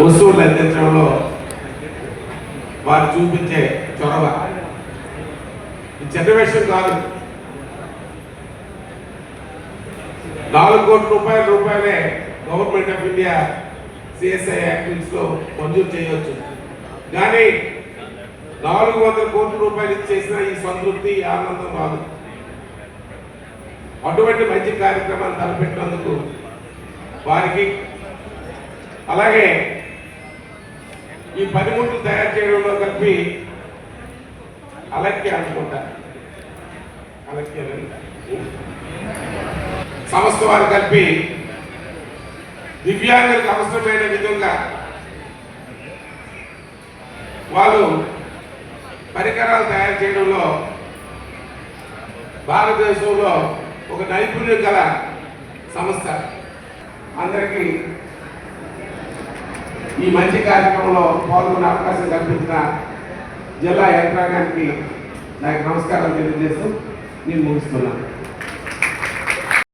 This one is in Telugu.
వస్తువులు అందించడంలో వారు చూపించే చొరవ. ఇది చిన్న విషయం కాదు. నాలుగు కోట్ల రూపాయల రూపాయలే గవర్నమెంట్ ఆఫ్ ఇండియా సిఎస్ఐ యాక్టివిటీస్లో మంజూరు చేయవచ్చు కానీ నాలుగు వందల కోట్ల రూపాయలు ఇచ్చేసిన ఈ సంతృప్తి ఆనందం రాదు. అటువంటి మంచి కార్యక్రమాన్ని తలపెట్టినందుకు వారికి అలాగే ఈ పనిముట్లు తయారు చేయడంలో కలిపి అలక్య అనుకుంటా. అలక్య సంస్థ వారు కలిపి దివ్యాంగులకు అవసరమైన విధంగా వాళ్ళు పరికరాలు తయారు చేయడంలో భారతదేశంలో ఒక నైపుణ్యం గల సంస్థ. అందరికీ ఈ మంచి కార్యక్రమంలో పాల్గొనే అవకాశం కల్పించిన జిల్లా యంత్రాంగానికి నాకు నమస్కారం తెలియజేస్తూ నేను ముగిస్తున్నాను.